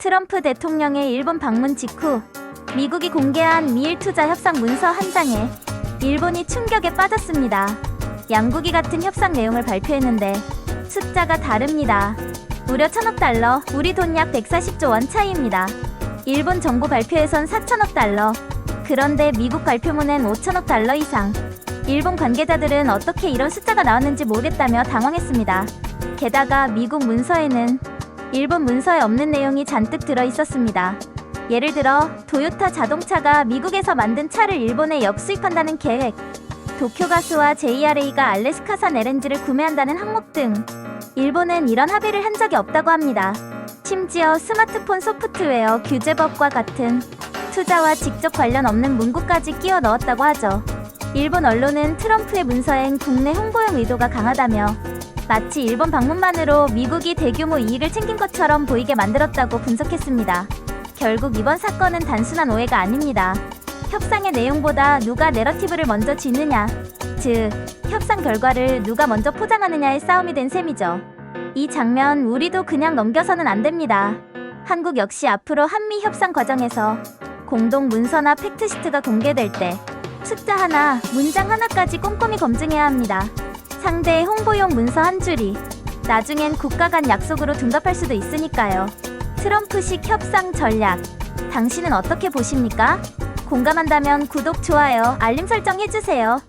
트럼프 대통령의 일본 방문 직후 미국이 공개한 미일 투자 협상 문서 한 장에 일본이 충격에 빠졌습니다. 양국이 같은 협상 내용을 발표했는데 숫자가 다릅니다. 무려 천억 달러, 우리 돈 약 140조 원 차이입니다. 일본 정부 발표에선 4천억 달러, 그런데 미국 발표문엔 5천억 달러 이상. 일본 관계자들은 어떻게 이런 숫자가 나왔는지 모르겠다며 당황했습니다. 게다가 미국 문서에는 일본 문서에 없는 내용이 잔뜩 들어 있었습니다. 예를 들어 도요타 자동차가 미국에서 만든 차를 일본에 역수입한다는 계획, 도쿄 가스와 JRA가 알래스카산 LNG를 구매한다는 항목 등 일본은 이런 합의를 한 적이 없다고 합니다. 심지어 스마트폰 소프트웨어 규제법과 같은 투자와 직접 관련 없는 문구까지 끼워 넣었다고 하죠. 일본 언론은 트럼프의 문서엔 국내 홍보용 의도가 강하다며 마치 일본 방문만으로 미국이 대규모 이익을 챙긴 것처럼 보이게 만들었다고 분석했습니다. 결국 이번 사건은 단순한 오해가 아닙니다. 협상의 내용보다 누가 내러티브를 먼저 쥐느냐, 즉 협상 결과를 누가 먼저 포장하느냐의 싸움이 된 셈이죠. 이 장면 우리도 그냥 넘겨서는 안 됩니다. 한국 역시 앞으로 한미 협상 과정에서 공동 문서나 팩트시트가 공개될 때 숫자 하나, 문장 하나까지 꼼꼼히 검증해야 합니다. 상대의 홍보용 문서 한 줄이 나중엔 국가 간 약속으로 둔갑할 수도 있으니까요. 트럼프식 협상 전략. 당신은 어떻게 보십니까? 공감한다면 구독, 좋아요, 알림 설정 해주세요.